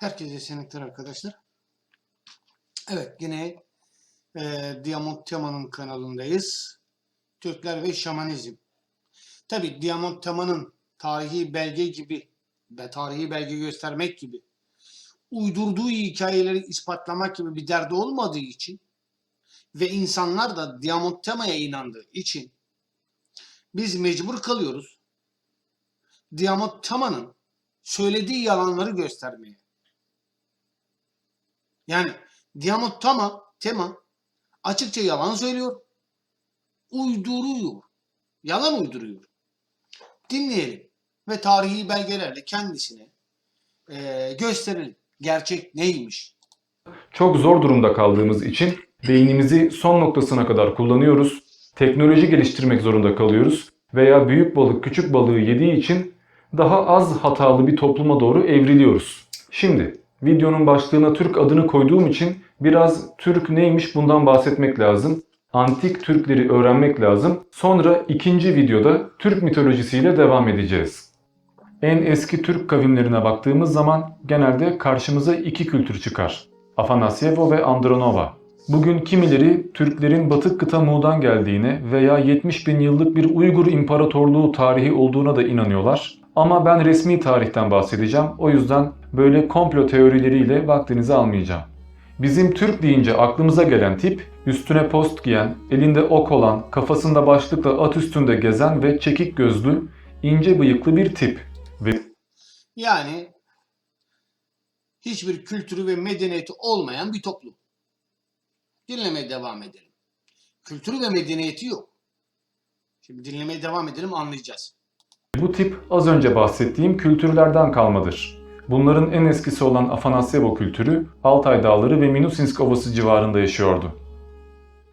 Herkese senekler arkadaşlar. Evet yine e, Diamond Tema'nın kanalındayız. Türkler ve Şamanizm. Tabi Diamond Tema'nın tarihi belge gibi ve tarihi belge göstermek gibi uydurduğu hikayeleri ispatlamak gibi bir derdi olmadığı için ve insanlar da Diamond Tema'ya inandığı için biz mecbur kalıyoruz Diamond Tema'nın söylediği yalanları göstermeye. Yani Diamond Tema, Tema açıkça yalan söylüyor. Uyduruyor. Yalan uyduruyor. Dinleyelim ve tarihi belgelerle kendisine eee gösterelim. Gerçek neymiş? Çok zor durumda kaldığımız için beynimizi son noktasına kadar kullanıyoruz. Teknoloji geliştirmek zorunda kalıyoruz veya büyük balık küçük balığı yediği için daha az hatalı bir topluma doğru evriliyoruz. Şimdi videonun başlığına Türk adını koyduğum için biraz Türk neymiş bundan bahsetmek lazım. Antik Türkleri öğrenmek lazım. Sonra ikinci videoda Türk mitolojisiyle devam edeceğiz. En eski Türk kavimlerine baktığımız zaman genelde karşımıza iki kültür çıkar. Afanasyevo ve Andronova. Bugün kimileri Türklerin Batık kıta Muğ'dan geldiğine veya 70 bin yıllık bir Uygur İmparatorluğu tarihi olduğuna da inanıyorlar. Ama ben resmi tarihten bahsedeceğim. O yüzden böyle komplo teorileriyle vaktinizi almayacağım. Bizim Türk deyince aklımıza gelen tip üstüne post giyen, elinde ok olan, kafasında başlıkla at üstünde gezen ve çekik gözlü, ince bıyıklı bir tip. Ve Yani hiçbir kültürü ve medeniyeti olmayan bir toplum. Dinlemeye devam edelim. Kültürü ve medeniyeti yok. Şimdi dinlemeye devam edelim anlayacağız. Bu tip az önce bahsettiğim kültürlerden kalmadır. Bunların en eskisi olan Afanasyevo kültürü Altay Dağları ve Minusinsk Ovası civarında yaşıyordu.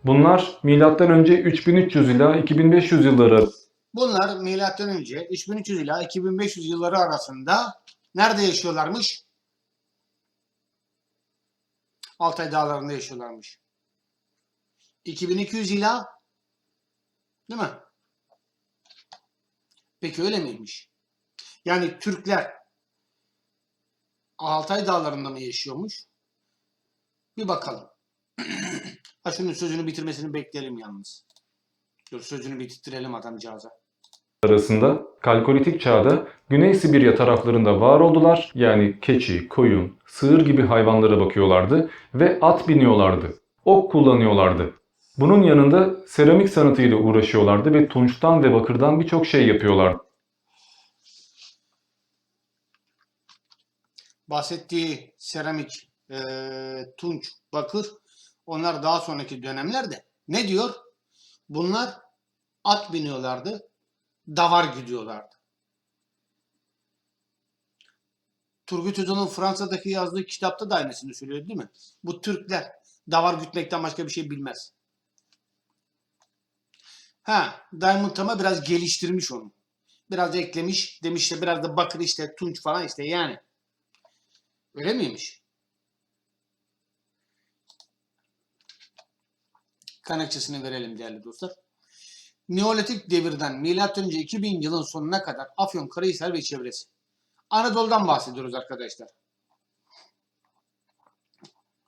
Bunlar M.Ö. 3300 ila 2500 yılları Bunlar milattan önce 3300 ila 2500 yılları arasında nerede yaşıyorlarmış? Altay dağlarında yaşıyorlarmış. 2200 ila değil mi? Peki öyle miymiş? Yani Türkler Altay dağlarında mı yaşıyormuş? Bir bakalım. ha şunun sözünü bitirmesini bekleyelim yalnız. Dur sözünü bitirtirelim adamcağıza. arasında Kalkolitik çağda Güney Sibirya taraflarında var oldular. Yani keçi, koyun, sığır gibi hayvanlara bakıyorlardı ve at biniyorlardı. Ok kullanıyorlardı. Bunun yanında seramik sanatıyla uğraşıyorlardı ve tunçtan ve bakırdan birçok şey yapıyorlardı. bahsettiği seramik, e, tunç, bakır onlar daha sonraki dönemlerde ne diyor? Bunlar at biniyorlardı, davar gidiyorlardı. Turgut Özal'ın Fransa'daki yazdığı kitapta da aynısını söylüyor değil mi? Bu Türkler davar gütmekten başka bir şey bilmez. Ha, Diamond Tama biraz geliştirmiş onu. Biraz eklemiş, demiş işte biraz da bakır işte, tunç falan işte yani. Öyle miymiş? Kaynakçasını verelim değerli dostlar. Neolitik devirden M.Ö. 2000 yılın sonuna kadar Afyon, Karahisar ve çevresi. Anadolu'dan bahsediyoruz arkadaşlar.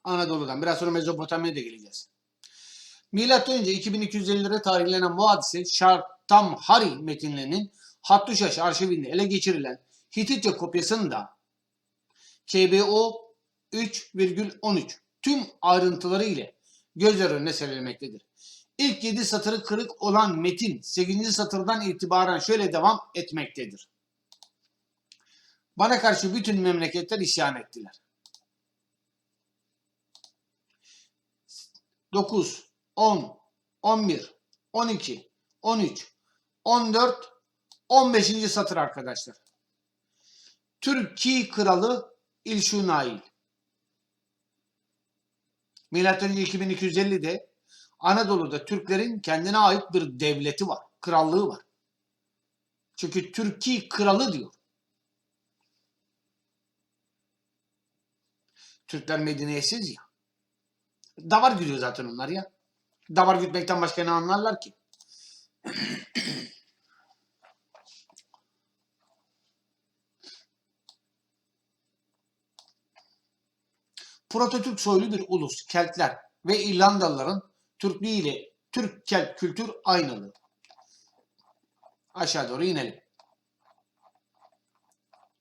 Anadolu'dan. Biraz sonra Mezopotamya'ya da geleceğiz. Milattan önce 2250'lere tarihlenen bu hadise Şartamhari metinlerinin Hattuşaş arşivinde ele geçirilen Hititçe kopyasını da KBO 3,13 tüm ayrıntıları ile gözler önüne serilmektedir. İlk 7 satırı kırık olan metin 8. satırdan itibaren şöyle devam etmektedir. Bana karşı bütün memleketler isyan ettiler. 9, 10, 11, 12, 13, 14, 15. satır arkadaşlar. Türkiye kralı İlşunail. Milattan önce 2250'de Anadolu'da Türklerin kendine ait bir devleti var, krallığı var. Çünkü Türkiye kralı diyor. Türkler medeniyetsiz ya. Davar gidiyor zaten onlar ya. Davar gütmekten başka ne anlarlar ki? Prototürk soylu bir ulus, Keltler ve İrlandalıların Türklüğü ile Türk-Kelt kültür aynıdır. Aşağı doğru inelim.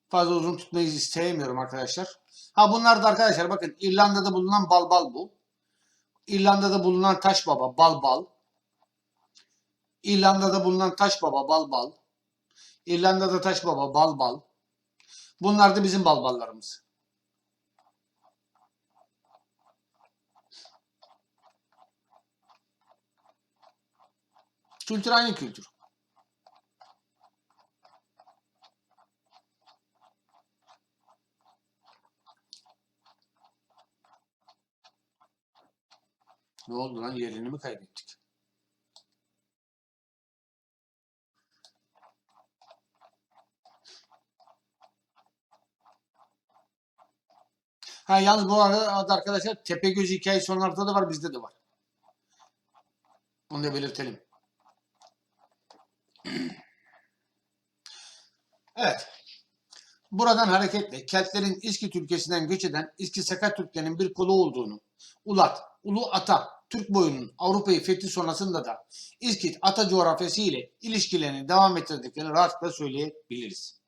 Fazla uzun tutmayı istemiyorum arkadaşlar. Ha bunlar da arkadaşlar bakın İrlanda'da bulunan balbal bu. İrlanda'da bulunan taş baba balbal. İrlanda'da bulunan taş baba balbal. İrlanda'da taş baba balbal. Bunlar da bizim balballarımız. Kültür aynı kültür. Ne oldu lan yerini mi kaybettik? Ha yalnız bu arada arkadaşlar Tepegöz hikayesi onlarda da var bizde de var. Bunu da belirtelim. Evet. Buradan hareketle Keltlerin İskit ülkesinden göç eden İski Sakat Türklerin bir kolu olduğunu, Ulat, Ulu Ata, Türk boyunun Avrupa'yı fethi sonrasında da İskit Ata coğrafyası ile ilişkilerini devam ettirdiklerini rahatlıkla söyleyebiliriz.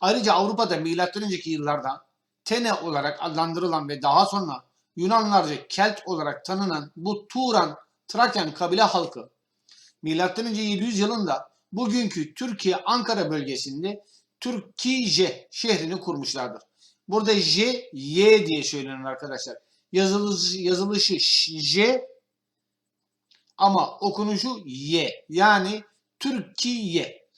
Ayrıca Avrupa'da önceki yıllarda Tene olarak adlandırılan ve daha sonra Yunanlarca Kelt olarak tanınan bu Turan Traken kabile halkı önce 700 yılında bugünkü Türkiye Ankara bölgesinde Türkiye şehrini kurmuşlardır. Burada J, Y diye söylenir arkadaşlar. Yazılışı, yazılışı J ama okunuşu Y. Yani Türkiye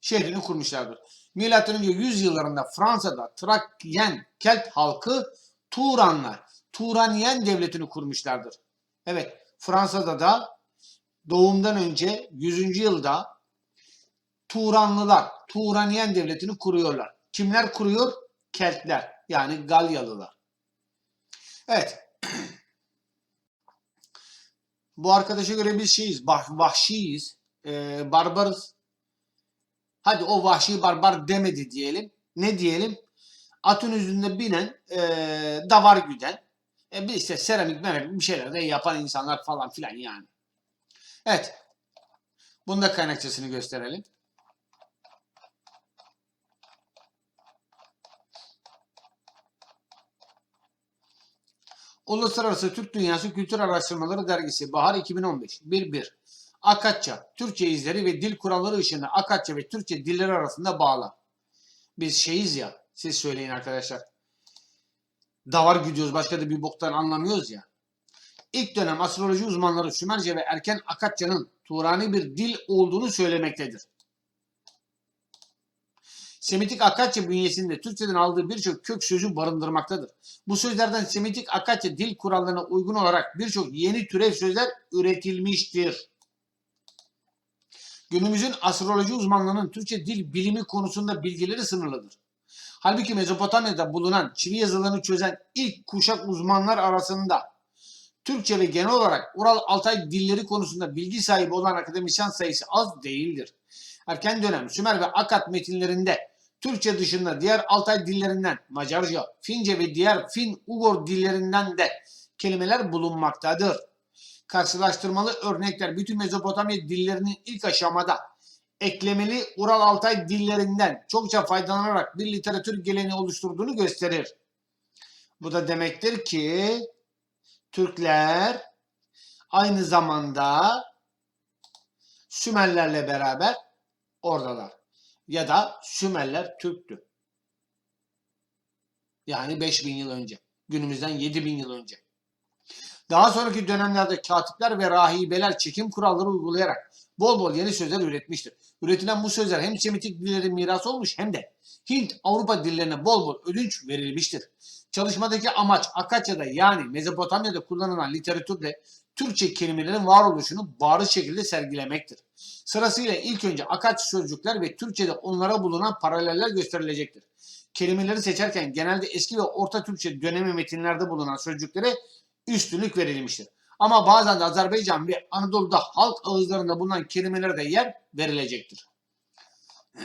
şehrini kurmuşlardır. Milattan önce 100 yıllarında Fransa'da Trakyen Kelt halkı Turanlar, Turaniyen devletini kurmuşlardır. Evet, Fransa'da da doğumdan önce 100. yılda Turanlılar, Turaniyen devletini kuruyorlar. Kimler kuruyor? Keltler, yani Galyalılar. Evet. Bu arkadaşa göre biz şeyiz, bah, vahşiyiz, e, barbarız. Hadi o vahşi barbar demedi diyelim. Ne diyelim? Atın üzerinde binen, e, davar güden, e, bir işte seramik meramik bir şeyler de yapan insanlar falan filan yani. Evet. Bunun da kaynakçasını gösterelim. Uluslararası Türk Dünyası Kültür Araştırmaları Dergisi Bahar 2015 1.1 Akatça, Türkçe izleri ve dil kuralları ışığında Akatça ve Türkçe dilleri arasında bağla. Biz şeyiz ya, siz söyleyin arkadaşlar. Davar gidiyoruz, başka da bir boktan anlamıyoruz ya. İlk dönem astroloji uzmanları Sümerce ve erken Akatça'nın Turani bir dil olduğunu söylemektedir. Semitik Akatça bünyesinde Türkçeden aldığı birçok kök sözü barındırmaktadır. Bu sözlerden Semitik Akatça dil kurallarına uygun olarak birçok yeni türev sözler üretilmiştir. Günümüzün astroloji uzmanlarının Türkçe dil bilimi konusunda bilgileri sınırlıdır. Halbuki Mezopotamya'da bulunan çivi yazılarını çözen ilk kuşak uzmanlar arasında Türkçe ve genel olarak Ural Altay dilleri konusunda bilgi sahibi olan akademisyen sayısı az değildir. Erken dönem Sümer ve Akat metinlerinde Türkçe dışında diğer Altay dillerinden Macarca, Fince ve diğer Fin-Ugor dillerinden de kelimeler bulunmaktadır. Karşılaştırmalı örnekler bütün Mezopotamya dillerinin ilk aşamada eklemeli Ural Altay dillerinden çokça faydalanarak bir literatür geleneği oluşturduğunu gösterir. Bu da demektir ki Türkler aynı zamanda Sümerlerle beraber oradalar. Ya da Sümerler Türktü. Yani 5000 yıl önce. Günümüzden 7000 yıl önce. Daha sonraki dönemlerde katipler ve rahibeler çekim kuralları uygulayarak bol bol yeni sözler üretmiştir. Üretilen bu sözler hem Semitik dillerin mirası olmuş hem de Hint, Avrupa dillerine bol bol ödünç verilmiştir. Çalışmadaki amaç Akatya'da yani Mezopotamya'da kullanılan literatürde Türkçe kelimelerin varoluşunu bariz şekilde sergilemektir. Sırasıyla ilk önce Akatçı sözcükler ve Türkçe'de onlara bulunan paraleller gösterilecektir. Kelimeleri seçerken genelde eski ve orta Türkçe dönemi metinlerde bulunan sözcüklere üstünlük verilmiştir. Ama bazen de Azerbaycan ve Anadolu'da halk ağızlarında bulunan kelimelere de yer verilecektir.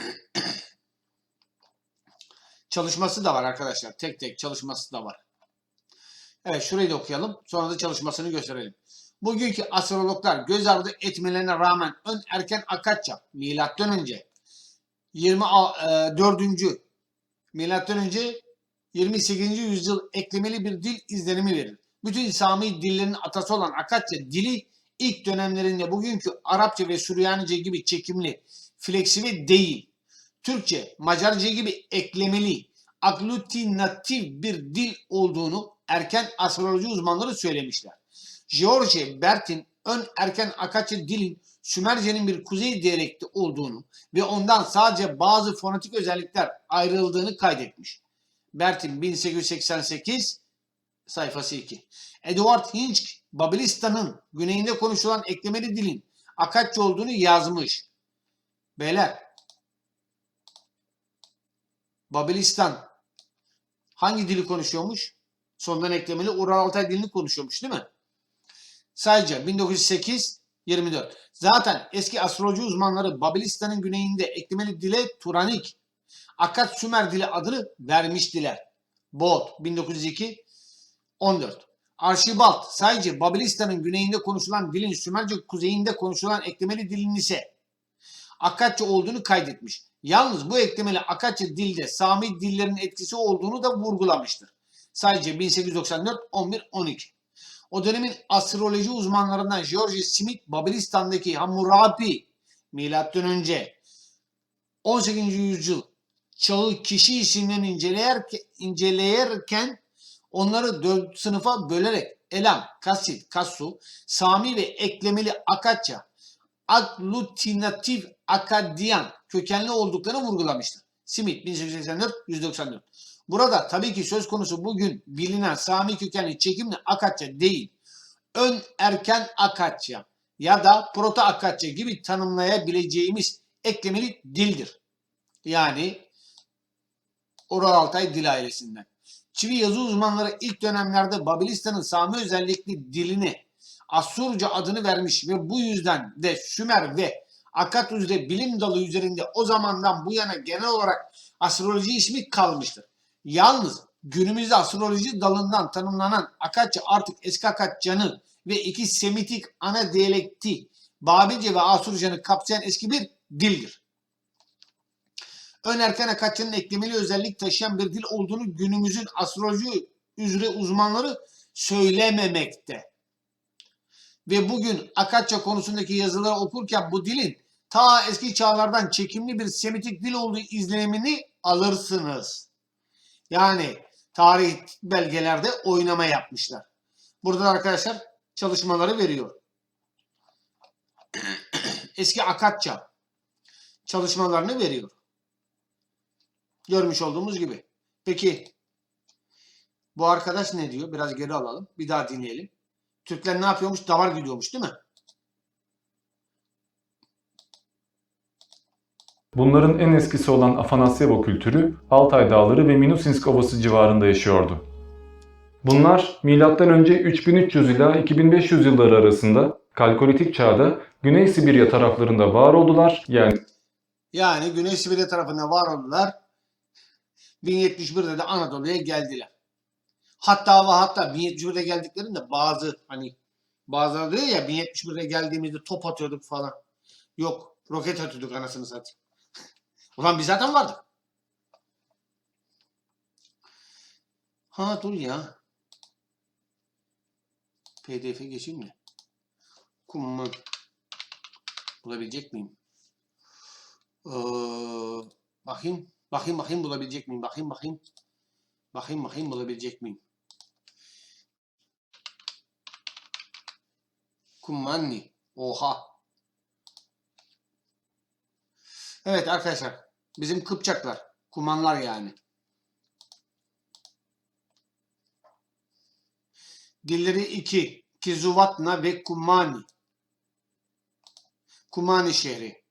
Çalışması da var arkadaşlar. Tek tek çalışması da var. Evet şurayı da okuyalım. Sonra da çalışmasını gösterelim. Bugünkü astrologlar göz ardı etmelerine rağmen ön erken Akatça milattan önce 24. milattan önce 28. yüzyıl eklemeli bir dil izlenimi verir. Bütün Sami dillerinin atası olan Akatça dili ilk dönemlerinde bugünkü Arapça ve Süryanice gibi çekimli, fleksibe değil. Türkçe, Macarca gibi eklemeli, aglutinatif bir dil olduğunu erken astroloji uzmanları söylemişler. George Bertin ön erken Akatça dilin Sümerce'nin bir kuzey diyalekti olduğunu ve ondan sadece bazı fonetik özellikler ayrıldığını kaydetmiş. Bertin 1888 sayfası 2. Edward Hinch Babilistan'ın güneyinde konuşulan eklemeli dilin Akatça olduğunu yazmış. Beyler Babilistan hangi dili konuşuyormuş? Sondan eklemeli Ural Altay dilini konuşuyormuş değil mi? Sadece 1908 24. Zaten eski astroloji uzmanları Babilistan'ın güneyinde eklemeli dile Turanik, Akat Sümer dili adını vermiştiler. Bot 1902 14. Arşibald sadece Babilistan'ın güneyinde konuşulan dilin Sümerce kuzeyinde konuşulan eklemeli dilin ise Akatça olduğunu kaydetmiş. Yalnız bu eklemeli Akatça dilde Sami dillerinin etkisi olduğunu da vurgulamıştır. Sadece 1894 11 12. O dönemin astroloji uzmanlarından George Smith Babilistan'daki Hammurabi milattan önce 18. yüzyıl çağı kişi isimlerini inceleyerken, inceleyerken onları dört sınıfa bölerek Elam, Kasit, Kassu, Sami ve eklemeli Akatça, aglutinatif Akadyan kökenli olduklarını vurgulamıştır. Smith 1884 194. Burada tabii ki söz konusu bugün bilinen Sami kökenli çekimli Akatça değil. Ön erken Akatça ya da proto Akatça gibi tanımlayabileceğimiz eklemeli dildir. Yani Oral Altay dil ailesinden. Çivi yazı uzmanları ilk dönemlerde Babilistan'ın Sami özellikli dilini Asurca adını vermiş ve bu yüzden de Sümer ve Akat üzere bilim dalı üzerinde o zamandan bu yana genel olarak astroloji ismi kalmıştır. Yalnız günümüzde astroloji dalından tanımlanan Akatça artık eski Akatçanı ve iki Semitik ana diyalekti Babilce ve Asurcanı kapsayan eski bir dildir. Ön erken Akatçanın eklemeli özellik taşıyan bir dil olduğunu günümüzün astroloji üzere uzmanları söylememekte. Ve bugün Akatça konusundaki yazıları okurken bu dilin ta eski çağlardan çekimli bir Semitik dil olduğu izlenimini alırsınız. Yani tarih belgelerde oynama yapmışlar. Burada da arkadaşlar çalışmaları veriyor. Eski Akatça çalışmalarını veriyor. Görmüş olduğumuz gibi. Peki bu arkadaş ne diyor? Biraz geri alalım. Bir daha dinleyelim. Türkler ne yapıyormuş? Davar gidiyormuş değil mi? Bunların en eskisi olan Afanasyevo kültürü Altay Dağları ve Minusinsk Ovası civarında yaşıyordu. Bunlar M.Ö. 3300 ila 2500 yılları arasında Kalkolitik çağda Güney Sibirya taraflarında var oldular. Yani Yani Güney Sibirya tarafında var oldular. 1071'de de Anadolu'ya geldiler. Hatta ve hatta 1071'de geldiklerinde bazı hani bazıları diyor ya 1071'de geldiğimizde top atıyorduk falan. Yok roket atıyorduk anasını satayım. Ulan biz zaten vardık. Ha dur ya. PDF geçeyim mi? Kumman. Bulabilecek miyim? Ee, bakayım. Bakayım bakayım bulabilecek miyim? Bakayım bakayım. Bakayım bakayım bulabilecek miyim? Kummanni. Oha. Evet arkadaşlar. Bizim Kıpçaklar. Kumanlar yani. Dilleri iki. Kizuvatna ve Kumani. Kumani şehri.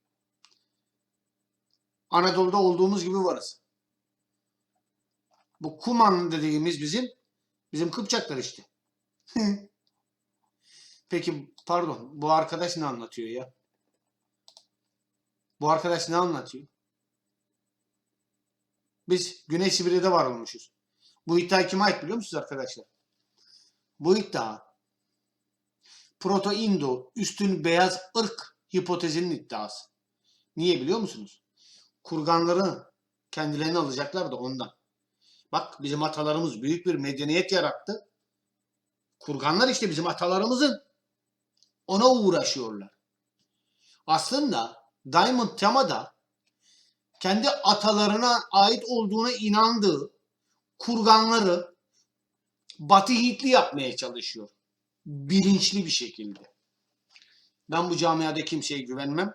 Anadolu'da olduğumuz gibi varız. Bu Kuman dediğimiz bizim bizim Kıpçaklar işte. Peki pardon bu arkadaş ne anlatıyor ya? Bu arkadaş ne anlatıyor? Biz Güney Sibirya'da var olmuşuz. Bu iddia kime ait biliyor musunuz arkadaşlar? Bu iddia Proto-İndo üstün beyaz ırk hipotezinin iddiası. Niye biliyor musunuz? Kurganları kendilerini alacaklar da ondan. Bak bizim atalarımız büyük bir medeniyet yarattı. Kurganlar işte bizim atalarımızın. Ona uğraşıyorlar. Aslında Diamond temada kendi atalarına ait olduğuna inandığı kurganları Batı Hintli yapmaya çalışıyor. Bilinçli bir şekilde. Ben bu camiada kimseye güvenmem.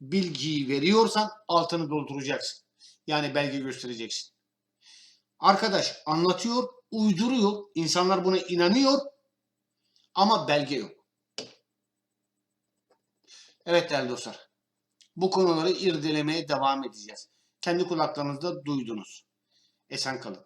Bilgiyi veriyorsan altını dolduracaksın. Yani belge göstereceksin. Arkadaş anlatıyor, uyduruyor. İnsanlar buna inanıyor ama belge yok. Evet değerli dostlar. Bu konuları irdelemeye devam edeceğiz. Kendi kulaklarınızda duydunuz. Esen kalın.